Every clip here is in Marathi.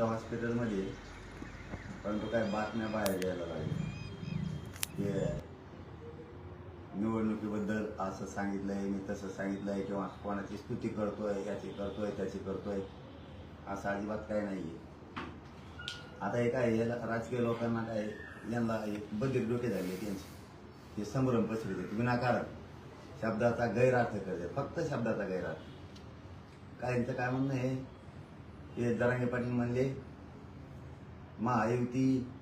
त्या हॉस्पिटलमध्ये परंतु काय बातम्या बाहेर यायला लागल्या. ते निवडणुकीबद्दल असं सांगितलंय मी तसं सांगितलंय किंवा कोणाची स्तुती करतोय याची करतोय त्याची करतोय असं अजिबात काही नाहीये. आता हे काय याला राजकीय लोकांना काय यांना एक बधीर डोके झाले त्यांचे. ते संभ्रम पसरते विनाकारण. शब्दाचा गैरअर्थ करते फक्त शब्दाचा गैरअर्थ. काहींचं काय म्हणणं आहे? हे जरांगे पाटील म्हणले महायुती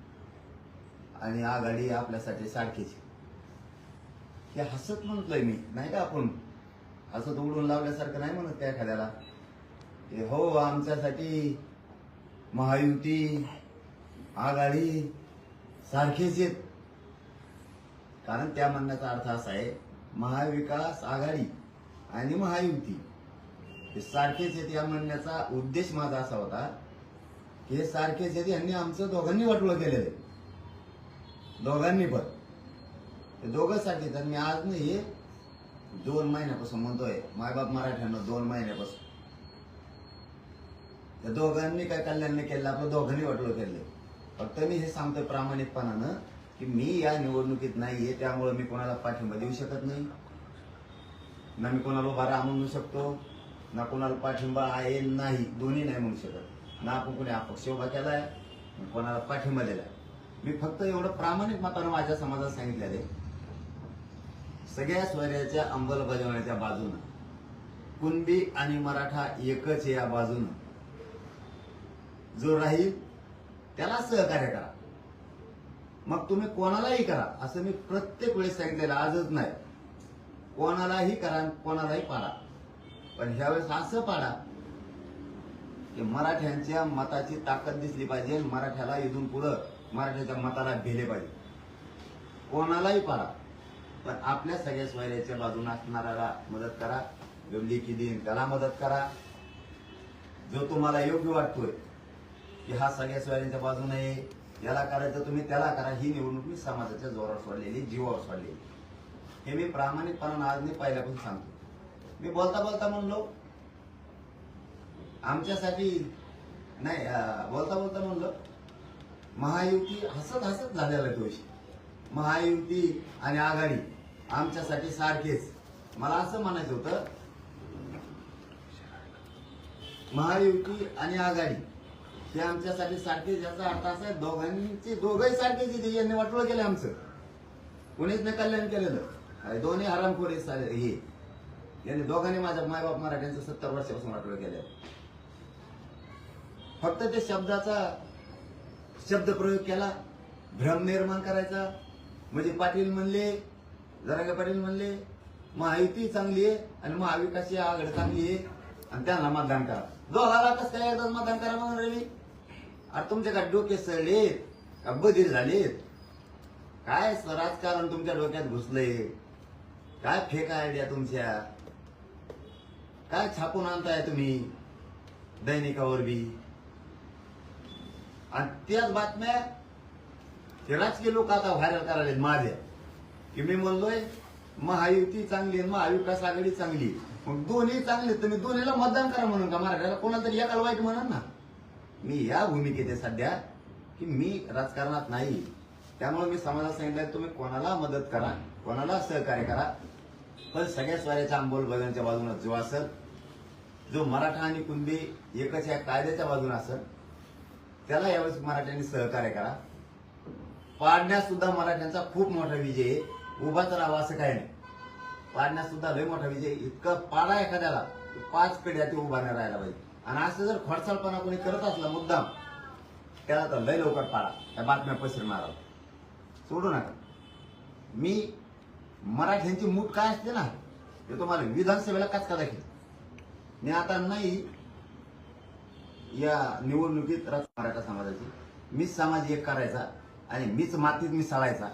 आणि आघाडी आपल्यासाठी सारखीच. हे हसत म्हणतोय मी नाही का आपण? हसत उडून लावल्यासारखं नाही म्हणत त्या एखाद्याला? हे हो आमच्यासाठी महायुती आघाडी सारखेच आहेत. कारण त्या म्हणण्याचा अर्थ असा आहे महाविकास आघाडी आणि महायुती. हे सारखेच आहेत या म्हणण्याचा उद्देश माझा असा होता की हे सारखेच आहेत यांनी आमचं दोघांनी वाटोळं केलेलं आहे. दोघांनी पण. ते दोघं सारखेच आणि मी आज नाही हे दोन महिन्यापासून म्हणतोय मायबाप मराठ्यांना दोन महिन्यापासून. त्या दोघांनी काय कल्याण नाही केलं आपलं दोघांनी वाटलं केले फक्त मी हे सांगतोय प्रामाणिकपणानं की मी या निवडणुकीत नाहीये त्यामुळे मी कोणाला पाठिंबा देऊ शकत नाही. ना मी कोणाला उभा राहा म्हणू शकतो. ना कोणाला पाठिंबा आहे नाही. दोन्ही नाही म्हणू शकत. ना आपण कोणी अपक्ष उभा केला आहे कोणाला पाठिंबा दिलाय. मी फक्त एवढं प्रामाणिक मतानं माझ्या समाजात सांगितलेलं आहे. सगळ्या स्वराज्याच्या अंमलबजावण्याच्या बाजूनं कुणबी आणि मराठा एकच या बाजूनं. जो राहील त्याला सहकार्य करा. मग तुम्ही कोणालाही करा असं मी प्रत्येक वेळेस सांगितलेलं आजच नाही. कोणालाही करा कोणालाही पाडा. पण ह्यावेळेस असं पाडा की मराठ्यांच्या मताची ताकद दिसली पाहिजे मराठ्याला इथून पुढं मराठ्याच्या मताला भेले पाहिजे. कोणालाही पाडा पण आपल्या सगळ्या स्वैर्याच्या बाजूने असणाऱ्याला मदत करा जो देईन त्याला मदत करा. जो तुम्हाला योग्य वाटतोय की हा सगळ्या स्वैर्यांच्या बाजूने आहे, याला करायचं तुम्ही त्याला करा. ही निवडणूक मी समाजाच्या जोरावर सोडलेली जीवावर सोडलेली. हे मी प्रामाणिकपणा आज मी पहिल्यापासून सांगतो मी बोलता बोलता म्हणलो. आमच्यासाठी नाही बोलता बोलता म्हणलो. महायुती हसत हसत झालेला आहे तो महायुती आणि आघाडी आमच्यासाठी सारखेच. मला असं म्हणायचं होतं महायुती आणि आघाडी हे आमच्यासाठी सारखेच याचा अर्थ असा आहे दोघांचे दोघंही सारखेच इथे यांनी वाटोळ केलं आमचं. कोणीच नाही कल्याण केलेलं. दोन्ही हरामखोरी हे. यांनी दोघांनी माझ्या मायबाप मराठ्यांचं सत्तर वर्षापासून वाटोळ केलं फक्त ते शब्दाचा शब्द प्रयोग केला भ्रम निर्माण करायचा. म्हणजे पाटील म्हणले जरांगे पाटील म्हणले महायुती चांगली आहे आणि महाविकासची आघाडी चांगली आहे. आणि त्यांना मतदान करा. दोघाला कसं काय एकदाच मतदान करा म्हणून रवी अरे तुमच्या का डोके सळलेत का बधीर झालेत? काय राजकारण तुमच्या डोक्यात घुसलंय? काय फेक आयडिया तुमच्या? काय छापून आणताय तुम्ही? दैनिकावर बी. आणि त्याच बातम्या ते राजकीय लोक आता व्हायरल करायला माझ्या. की मी म्हणलोय महायुती चांगली महाविकास आघाडी चांगली. आहे. मग दोन्ही चांगले तुम्ही दोन्हीला मतदान करा म्हणून का मराठ्याला? कोणाला तरी एकाला वाईट म्हणा ना. मी या भूमिकेत आहे सध्या की मी राजकारणात नाही. त्यामुळे मी समाजात सांगितलं तुम्ही कोणाला मदत करा कोणाला सहकार्य करा. पण सगळ्या वाऱ्याच्या अंमलबजावणीच्या बाजूने जो असेल जो मराठा आणि कुणबी एकच या कायद्याच्या बाजूने असेल त्याला यावेळेस मराठ्यांनी सहकार्य करा. पाडण्यात सुद्धा मराठ्यांचा खूप मोठा विजय आहे. उभाच राहावा असं काही नाही. पाडण्यात सुद्धा लय मोठा विजय इतका पाडा एखाद्याला पाच पिढ्या ते उभा नाही राहायला पाहिजे. आणि असं जर खडसाळपणा कोणी करत असला मुद्दाम त्याला तर लय लवकर पाडा. त्या बातम्या पसरणार सोडू नका. मी मराठ्यांची मूठ काय असते ना ते तुम्हाला विधानसभेला कचका दाखल मी आता नाही या निवडणुकीत मराठा समाजाची. मीच समाज एक करायचा आणि मीच मातीत मिसळायचा.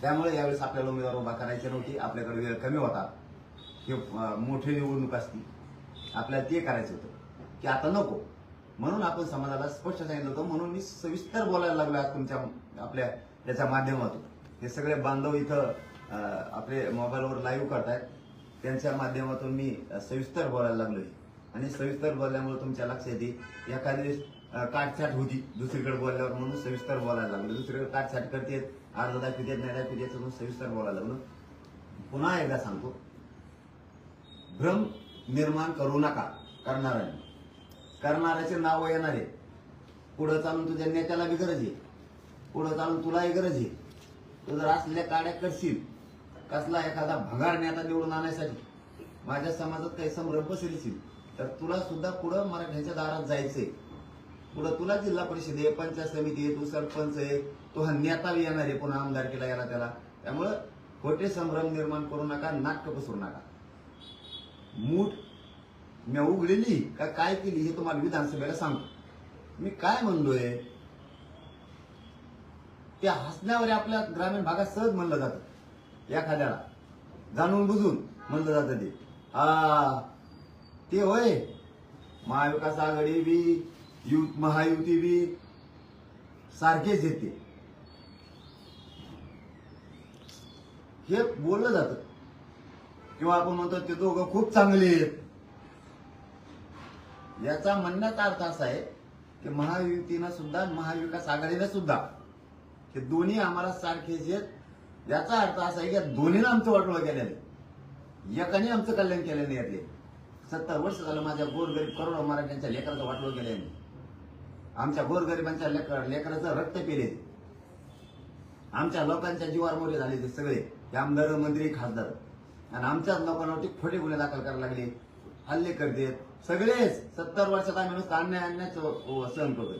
त्यामुळे यावेळेस आपल्याला उमेदवार उभा करायचे नव्हती. आपल्याकडे वेळ कमी होता. हे मोठी निवडणूक असती आपल्याला ते करायचं होतं. की आता नको. म्हणून आपण समाजाला स्पष्ट सांगितलं होतं. म्हणून मी सविस्तर बोलायला लागलो आज तुमच्या आपल्या याच्या माध्यमातून. हे सगळे बांधव इथं आपले मोबाईलवर लाईव्ह करतायत. त्यांच्या माध्यमातून मी सविस्तर बोलायला लागलोय. आणि सविस्तर बोलल्यामुळे तुमच्या लक्षात येईल एखाद्या वेळेस काटछाट होती दुसरीकडे बोलल्यावर म्हणून सविस्तर बोलायला लागलो. दुसरीकडे काटछाट करते अर्ध दाखवत नाही म्हणून सविस्तर बोलायला लागलो. पुन्हा एकदा सांगतो भ्रम निर्माण करू नका करणाऱ्याने. करणाऱ्याचे नाव येणार आहे पुढं चालून तुझ्या नेत्याला बी गरज आहे. पुढं चालून तुलाही गरज आहे. तू जर असलेल्या काड्या करशील कसला एखादा भगार नेता निवडून आणण्यासाठी माझ्या समाजात काही संभ्रम पसरशील तर तुला सुद्धा पुढं मराठ्यांच्या दारात जायचंय. पुढं तुला जिल्हा परिषद आहे पंचायत समिती आहे तू सरपंच आहे तो हा नेता येणार आहे पुन्हा आमदार केला याला त्याला. त्यामुळं खोटे संभ्रम निर्माण करू नका नाटक पसरू नका. मूठ मी उघडलेली का काय केली हे तुम्हाला विधानसभेला सांगतो. मी काय म्हणलोय त्या हसण्यावर आपल्या ग्रामीण भागात सहज म्हणलं जातं. एखाद्याला. जाणून बुजून म्हणलं जातं ते. हा ते होय. महाविकास आघाडी बी युथ महायुती बी सारखेच येते हे बोललं जातं. किंवा आपण म्हणतो ते दोघं खूप चांगले आहेत. याचा म्हणण्याचा अर्थ असा आहे की महायुतीनं सुद्धा महाविकास आघाडीनं सुद्धा हे दोन्ही आम्हाला सारखेच आहेत. याचा अर्थ असा आहे की या दोन्हीनं आमचं वाटोळं केलेलं आहे. एकाने आमचं कल्याण केलं नाही यातले. सत्तर वर्ष झालं माझ्या गोरगरीब करोडो मराठ्यांच्या लेकराचं वाटोळ केलं नाही. आमच्या गोरगरिबांच्या लेकर लेकराचं रक्त पेले. आमच्या लोकांच्या जीवावर मोरे झाले ते सगळे. हे आमदार मंत्री खासदार. आणि आमच्याच लोकांवरती खोटे गुन्हे दाखल करायला लागले. हल्ले करतेत सगळेच सत्तर वर्षात आम्ही नुसतं अन्याय सहन करतोय.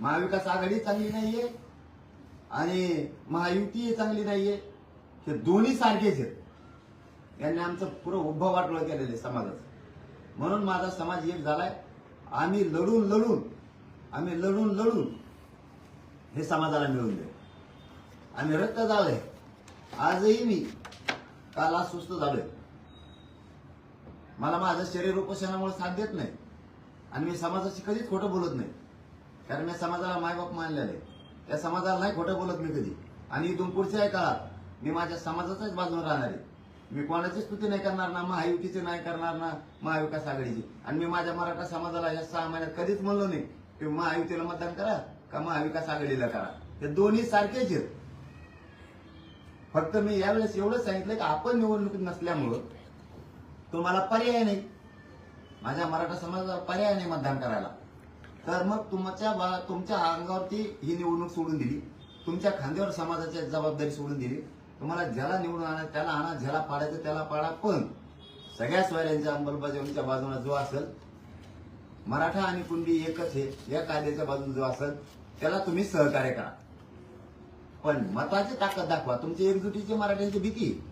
महाविकास आघाडी चांगली नाहीये. आणि महायुती चांगली नाहीये. हे दोन्ही सारखेच आहेत. यांनी आमचं पुरं उभं वाटलं केलेलं आहे समाजाचं. म्हणून माझा समाज एक झालाय. आम्ही लढून लढून आम्ही लढून लढून हे समाजाला मिळून दे आम्ही रक्त झालोय आजही मी काल आज सुस्त झालोय. मला माझं शरीर उपोषणामुळे साथ देत नाही. आणि मी समाजाशी कधीच खोटं बोलत नाही. कारण मी समाजाला मायबाप मानलेलं. आहे त्या समाजाला नाही खोटं बोलत मी कधी. आणि इथून पुढच्या काळात मी माझ्या समाजाच्याच बाजूने राहणार आहे. मी कोणाची स्तुती नाही करणार ना महायुतीची नाही करणार ना महाविकास आघाडीची. आणि मी माझ्या मराठा समाजाला या सहा महिन्यात कधीच म्हणलो नाही की महायुतीला मतदान करा का महाविकास आघाडीला करा. हे दोन्ही सारखेच आहेत. फक्त मी यावेळेस एवढं सांगितलं की आपण निवडणुकीत नसल्यामुळं तुम्हाला पर्याय नाही. माझ्या मराठा समाजाला पर्याय नाही मतदान करायला. तर मग तुमच्या बा- तुमच्या अंगावरती ही निवडणूक सोडून दिली. तुमच्या खांद्यावर समाजाची जबाबदारी सोडून दिली. तुम्हाला ज्याला निवडून आणा त्याला आणा ज्याला पाडायचं त्याला पाडा. पण सगळ्या सोयऱ्यांच्या अंमलबजावणीच्या बाजूला जो असेल मराठा आणि कुंडी एकच आहे या कायद्याच्या बाजूने जो असेल त्याला तुम्ही सहकार्य करा. पण मताची ताकद दाखवा. तुमची एकजुटीची मराठ्यांची भीती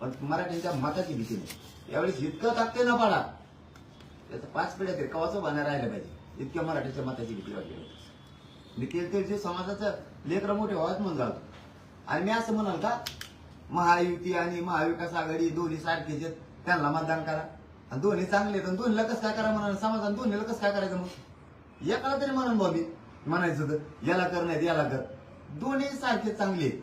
पण मराठ्यांच्या मताची भीती नाही. यावेळेस इतकं ताकदे न पाडा. त्याचं पाच पिढ्या तरी कवाचं राहिलं पाहिजे. इतक्या मराठीच्या मताची भीती वाटली मी ते जे समाजाचं लेकर मोठे व्हावत म्हणून झालो आणि मी असं म्हणाल का महायुती आणि महाविकास आघाडी दोन्ही सारखेच आहेत त्यांना मतदान करा. आणि दोन्ही चांगले आहेत दोन्हीला कसं काय करा म्हणाल? समाजाने दोन्हीला कसं काय करायचं मग? एकाला तरी म्हणून बॉबी म्हणायचं तर याला कर नाही याला कर. दोन्ही सारखे चांगले आहेत.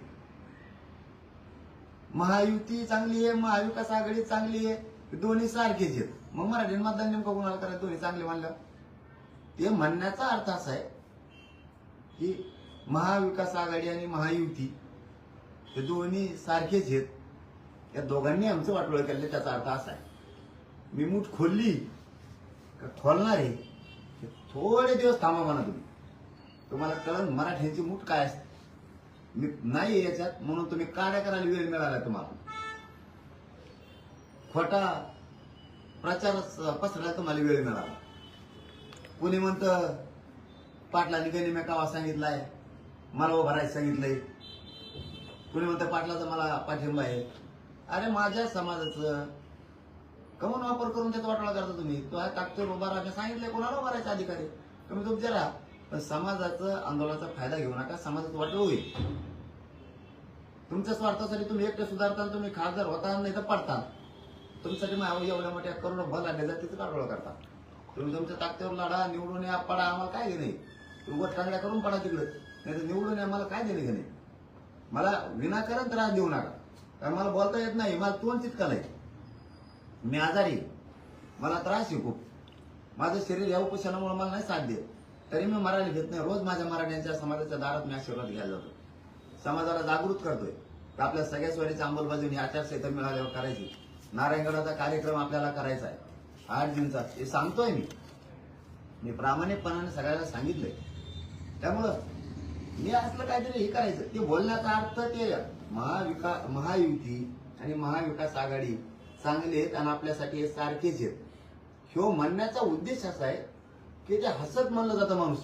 महायुती चांगली आहे महाविकास आघाडी चांगली आहे दोन्ही सारखेच आहेत. मग मराठी मतदान नेमकं कोणाला करायचं? दोन्ही चांगले मानलं ते म्हणण्याचा अर्थ असा आहे की महाविकास आघाडी आणि महायुती हे दोन्ही सारखेच आहेत. या दोघांनी आमचं वाटोळ केलं त्याचा अर्थ असा आहे. मी मूठ खोलली का खोलणार आहे? थोडे दिवस थांबा म्हणा तुम्ही. तुम्हाला कळण मराठ्यांची मूठ काय असते? मी नाही याच्यात म्हणून तुम्ही काड्या करायला वेळ मिळाला तुम्हाला. खोटा प्रचार पसरायला तुम्हाला वेळ मिळाला. कुणी म्हणतं पाटलांनी गनिम्या कावा सांगितलाय मला उभारायचं राहायचं सांगितलंय. कुणी म्हणतं पाटलाचा मला पाठिंबा आहे. अरे माझ्या समाजाचं कमून वापर करून त्याचा वाटोळा करता तुम्ही. तो आहे ताकदीवर उभा राहा सांगितलंय कोणाला उभारायचा राहायचं अधिकारी? तुम्ही तुमचे राहा. पण समाजाचं आंदोलनाचा फायदा घेऊ नका समाजाचं वाटलं होईल. तुमच्या स्वार्थासाठी तुम्ही एकटे सुधारता तुम्ही खासदार होता नाही तर पडता तुमच्यासाठी मग एवढ्या मोठ्या करोडो भल आणले जात वाटोळा करता. तुम्ही तुमच्या ताकदीवर लढा निवडून या पडा आम्हाला काय घेणे उभं टांगड्या करून पडा तिकडे. नाही तर निवडून आम्हाला काय देणे घेणे मला विनाकारण त्रास देऊ नका. कारण मला बोलता येत नाही मला तोंड चितकाल आहे मी आजारी मला त्रास आहे खूप. माझं शरीर या उपोषणामुळे मला नाही साथ देत. तरी मी मराठी घेत नाही. रोज माझ्या मराठ्यांच्या समाजाच्या दारात मी आशीर्वाद घ्यायला जातो. समाजाला जागृत करतोय. तर आपल्या सगळ्या स्वरीची अंमलबजावणी आचारसंहिता मिळाल्यावर करायची. नारायणगडाचा कार्यक्रम आपल्याला करायचा आहे. आठ दिवसाचा हे सांगतोय मी. मी प्रामाणिकपणाने सगळ्याला सांगितलंय. त्यामुळं मी असलं काहीतरी हे करायचं. ते बोलण्याचा अर्थ ते महाविका महायुती आणि महाविकास आघाडी चांगले आहेत आणि आपल्यासाठी हे सारखेच आहेत. ह्यो म्हणण्याचा उद्देश असा आहे की ते हसत म्हणलं जातं माणूस.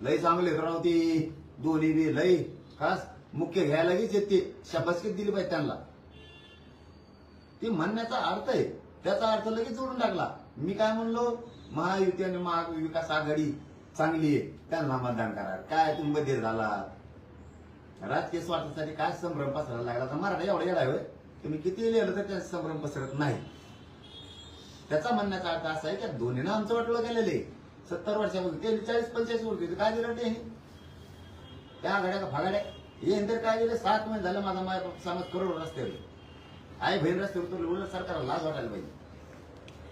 लय चांगले राव ते. दोन्ही बी लय. खास मुख्य घ्यायला लगेच येते शाबासकीत दिली पाहिजे त्यांना. ते म्हणण्याचा अर्थ आहे. त्याचा अर्थ लगेच जोडून टाकला. मी काय म्हणलो? महायुती आणि महाविकास आघाडी चांगली आहे. त्यांना मतदान करा. काय तुम्ही बधीर झाला? राजकीय स्वार्थासाठी काय संभ्रम पसरायला लागला? तर मराठा एवढा येडा होय तुम्ही किती लिहिलं तर त्याचा संभ्रम पसरत नाही. त्याचा म्हणण्याचा अर्थ असा आहे की दोन्हीनं आमचं वाटलं गेलेलं आहे सत्तर वर्षापूर्वी ते चाळीस पंचेचाळीस वर्षी काय दिलं ते? त्या आघाड्या का फागाड्या? हे नंतर काय दिलं? सात महिने झालं माझा माझ्या समाज करोड रस्त्यावर. आई बहीण रस्त्यावर तो उलट सरकारला लाज वाटायला पाहिजे.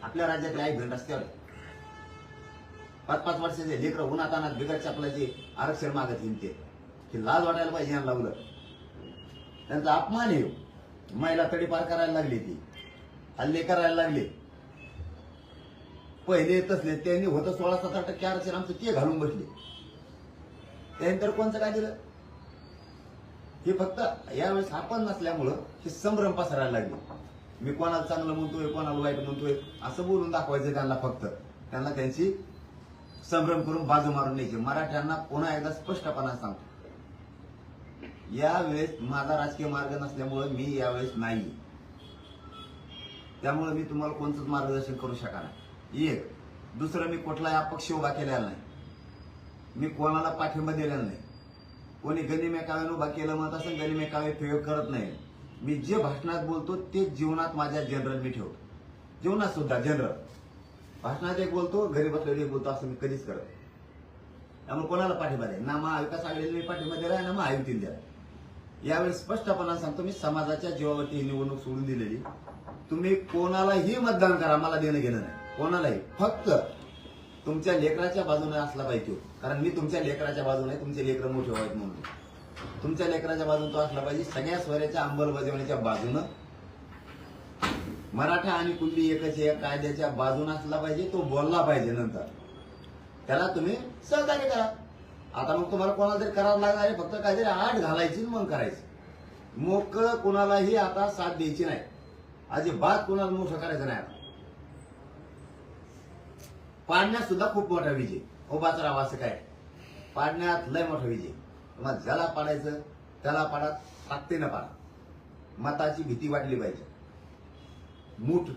आपल्या राज्यातले आई बहीण रस्त्यावर पाच पाच वर्षाचे लेकर उन्हात अनात बिगर चपलाचे आरक्षण मागत येईल ते की लाज वाटायला पाहिजे यांना उलट. त्यांचा अपमान आहे. महिला तडीपार करायला लागली ती. हल्ले करायला लागले. पहिले तसले त्यांनी होतं सोळा सतरा टक्के आरक्षण आमचं ते घालून बसले. त्यानंतर कोणचं काय दिलं? हे फक्त यावेळेस आपण नसल्यामुळं हे संभ्रम पसरायला लागले. मी कोणाला चांगलं म्हणतोय कोणाला वाईट म्हणतोय असं बोलून दाखवायचं त्यांना फक्त. त्यांना त्यांची संभ्रम करून बाजू मारून न्यायची. मराठ्यांना पुन्हा एकदा स्पष्टपणा सांगतो. यावेळेस माझा राजकीय मार्ग नसल्यामुळं मी यावेळेस नाही. त्यामुळे मी तुम्हाला कोणतंच मार्गदर्शन करू शकणार एक दुसरं मी कुठलाही अपक्ष उभा केलेला नाही. मी कोणाला पाठिंबा दिलेला नाही. कोणी गनिमेकाव्यानं उभा केलं म्हणत असं गनिमेकावे प्रयोग करत नाही. मी जे भाषणात बोलतो ते जीवनात माझ्या जनरल मी ठेवतो. जीवनात सुद्धा जनरल भाषणात एक बोलतो घरी बसलेले एक बोलतो असं मी कधीच करत त्यामुळे कोणाला पाठिंबा द्या ना महाविकास आघाडीला मी पाठिंबा दिला ना महायुतीला द्या यावेळी स्पष्टपणा सांगतो मी समाजाच्या जीवावरती ही निवडणूक सोडून दिलेली. तुम्ही कोणालाही मतदान करा मला देणं घेणं नाही. कोणालाही. फक्त तुमच्या लेकराच्या बाजूने असला पाहिजे कारण मी तुमच्या लेकराच्या बाजूने तुमचे लेकर मोठे व्हावेत म्हणून. तुमच्या लेकराच्या बाजून तो असला पाहिजे सगळ्या स्वऱ्याच्या अंमलबजावणीच्या बाजूनं. मराठा आणि कुणबी एकच या कायद्याच्या बाजून असला पाहिजे तो बोलला पाहिजे नंतर. त्याला तुम्ही सहकार्य करा. आता मग तुम्हाला कोणाला तरी करावं लागणार आहे फक्त काहीतरी आठ घालायची मग करायची. मोकळ कोणालाही आता साथ द्यायची नाही. अजिबात कोणाला मोठं करायचं नाही आता. पाडण्यात सुद्धा खूप मोठा विजय. उभाचा राहा असं काय? पाडण्यात लय मोठा विजय. तुम्हाला ज्याला पाडायचं त्याला पाडा ताकदीनं पाडा. मताची भीती वाटली पाहिजे. मूठ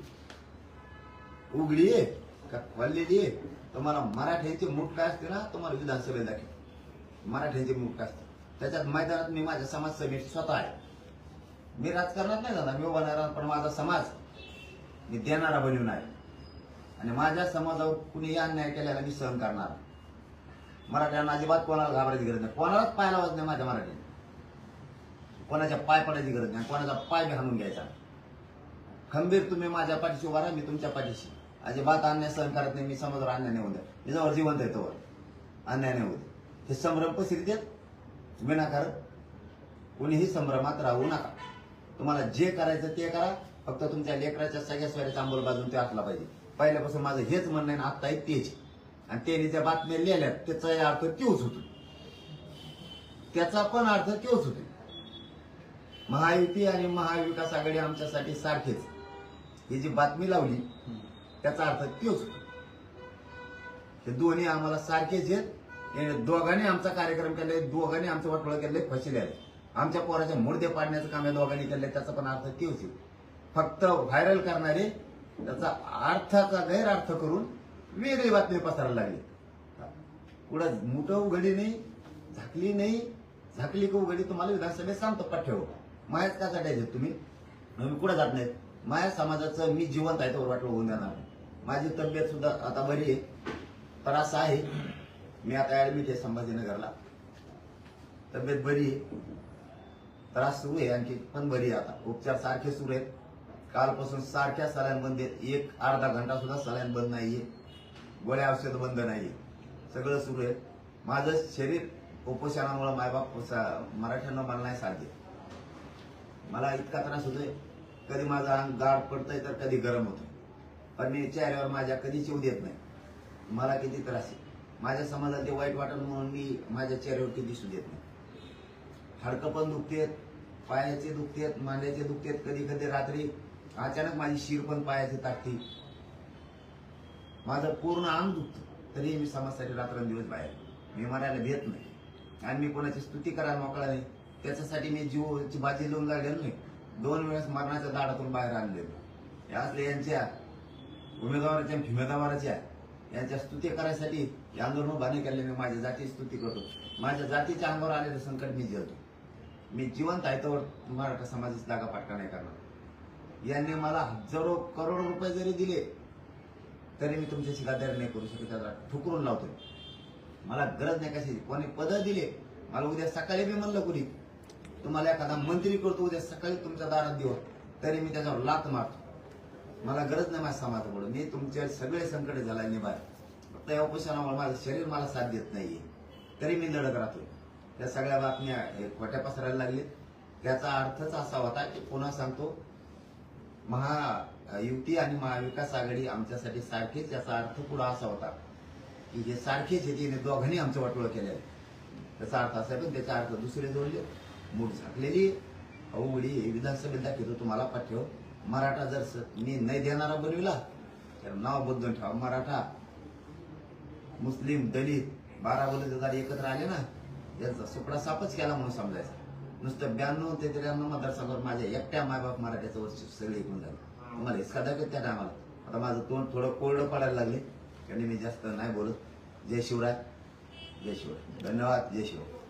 उघडी आहे का खोललेली आहे? तुम्हाला मराठ्यांची मूठ काय असते ना तुम्हाला विधानसभेत दाखव मराठ्यांची मूठ काय असते? त्याच्यात मैदानात मी माझ्या समाज समिती स्वतः आहे. मी राजकारणात नाही जाणार मी उभा राहणार, पण माझा समाज मी देणारा बनवून आहे. आणि माझ्या समाजावर कुणीही अन्याय केल्याला मी सहन करणार मराठ्यांना अजिबात कोणाला घाबरायची गरज नाही. कोणालाच पाय लावायचं नाही माझ्या मराठी कोणाच्या पाय पडायची गरज नाही. कोणाचा पाय बी हाणून घ्यायचा खंबीर तुम्ही माझ्या पाठीशी उभा राहा मी तुमच्या पाठीशी. अजिबात अन्याय सहन करत नाही. मी समाजावर अन्याय नाही होऊ द्या मी जवळ जिवंत येतो अन्याय नाही होऊ हे संभ्रम पसरीत देत विनाकारण. कोणीही संभ्रमात राहू नका. तुम्हाला जे करायचं ते करा. फक्त तुमच्या लेकराच्या सगळ्या स्वराच्या अंमलबाजून ते असला पाहिजे. पहिल्यापासून माझं हेच म्हणणं आहे आत्ता आहे तेच. आणि त्याने ज्या बातम्या लिहिल्यात त्याचा अर्थ तोच होतो. त्याचा पण अर्थ तोच होतो. महायुती आणि महाविकास आघाडी आमच्यासाठी सारखेच. ही जी बातमी लावली त्याचा अर्थ तोच होतो. हे दोन्ही आम्हाला सारखेच आहेत. याने दोघांनी आमचा कार्यक्रम केलाय दोघांनी आमचं वाटोळं केलंय फसिले आले आमच्या पोराच्या मुर्दे पाडण्याचं काम या दोघांनी केलंय त्याचा पण अर्थ तोच आहे. फक्त व्हायरल करणारे त्याचा अर्थाचा गैरअर्थ करून वेगळी बातमी पसरायला लागली. कुठं मोठं उघडी नाही झाकली नाही झाकली की उघडी तुम्हाला विधानसभेत सांगतो पाठ्यव मायाच का चढायचे तुम्ही? मी कुठं जात नाहीत? माया समाजाचं मी जिवंत आहे तर वाटलं होऊन देणार माझी तब्येत सुद्धा आता बरी आहे. तर असं आहे मी आता ऍडमिट आहे संभाजीनगरला. तब्येत बरी आहे. त्रास सुरू आहे आणखी पण बरी आहे आता. उपचार सारखे सुरू आहेत. कालपासून सारख्या सलाईन बंद आहेत. एक अर्धा घंटा सुद्धा सलाईन बंद नाहीये. गोळ्या औषध बंद नाहीये. सगळं सुरू आहे. माझं शरीर उपोषणामुळे मायबाप सा- मराठ्यांना मला नाही साधे मला इतका त्रास होतोय. कधी माझं अंग गाड पडतंय तर कधी गरम होतोय. पण मी चेहऱ्यावर माझ्या कधी चिव देत नाही. मला किती त्रास आहे. माझ्या समाजात ते वाईट वाटत म्हणून मी माझ्या चेहऱ्यावर किती दिसू देत नाही. हडकं पण दुखतेत पायाचे दुखतेत मांड्याचे दुखतेत कधी कधी रात्री अचानक माझी शिर पण पायाची ताकती माझं पूर्ण अंग दुखतं. तरी मी समाजासाठी रात्रंदिवस बाहेर. मी मरायला भेट नाही. आणि मी कोणाची स्तुती करायला मोकळा नाही. त्याच्यासाठी मी जीवची बाजी लावून लागलेलो नाही. दोन वेळेस मरणाच्या दाडातून बाहेर आणलेलो. या असले यांच्या उमेदवाराच्या फिमेदवाराच्या यांच्या स्तुती करायसाठी हे आंदोलन उभारणी केले मी माझ्या जातीची स्तुती करतो. माझ्या जातीच्या अंगावर आलेलं संकट मी झेलतो मी जिवंत आहे तर मराठा समाजाची जागा पाटका नाही करणार. यांनी मला हजारो करोडो रुपये जरी दिले तरी मी तुमच्याशी गादारी नाही करू शकत त्याला ठुकरून लावतो मला गरज नाही कशाची. कोणी पद दिले मला उद्या सकाळी मी म्हणलं कुणी. तुम्हाला एखादा मंत्री करतो उद्या सकाळी तुमच्या दारात देऊ तरी मी त्याच्यावर लात मारतो. मला गरज नाही माझ्या म्हणून मी तुमचे सगळे संकट झाला निभाय फक्त या उपोषणामुळे माझं शरीर मला साथ देत नाहीये. तरी मी लढत राहतोय. त्या सगळ्या बातम्या हे खोट्या पसरायला लागले त्याचा अर्थच असा होता की पुन्हा सांगतो महायुती आणि महाविकास आघाडी आमच्यासाठी सारखेच याचा अर्थ पुढा असा होता की हे सारखेच हे तिने दोघांनी आमचं वाटोळं केलं आहे. त्याचा अर्थ असा आहे पण त्याचा अर्थ दुसरे जोडले. मूठ झाकलेली अवघडी विधानसभेत दाखवतो तुम्हाला पाठव. मराठा जर मी नाही देणारा बनविला तर नाव बदलून ठेवा. मराठा मुस्लिम दलित बारा बलुतेदार एकत्र आले ना यांचा सुपडा सापच केला म्हणून समजायचा. नुसतं ब्याण्णव ते त्र्याण्णव मतदारसंघावर माझ्या एकट्या मायबाप मराठ्याचं वर्ष सगळे एकूण झालं. तुम्हाला हिसका दाखवत त्या टायमाला आता माझं तोंड थोडं कोरडं पडायला लागले. त्याने मी जास्त नाही बोलत. जय शिवराय. जय शिवराय. धन्यवाद. जय शिवराय.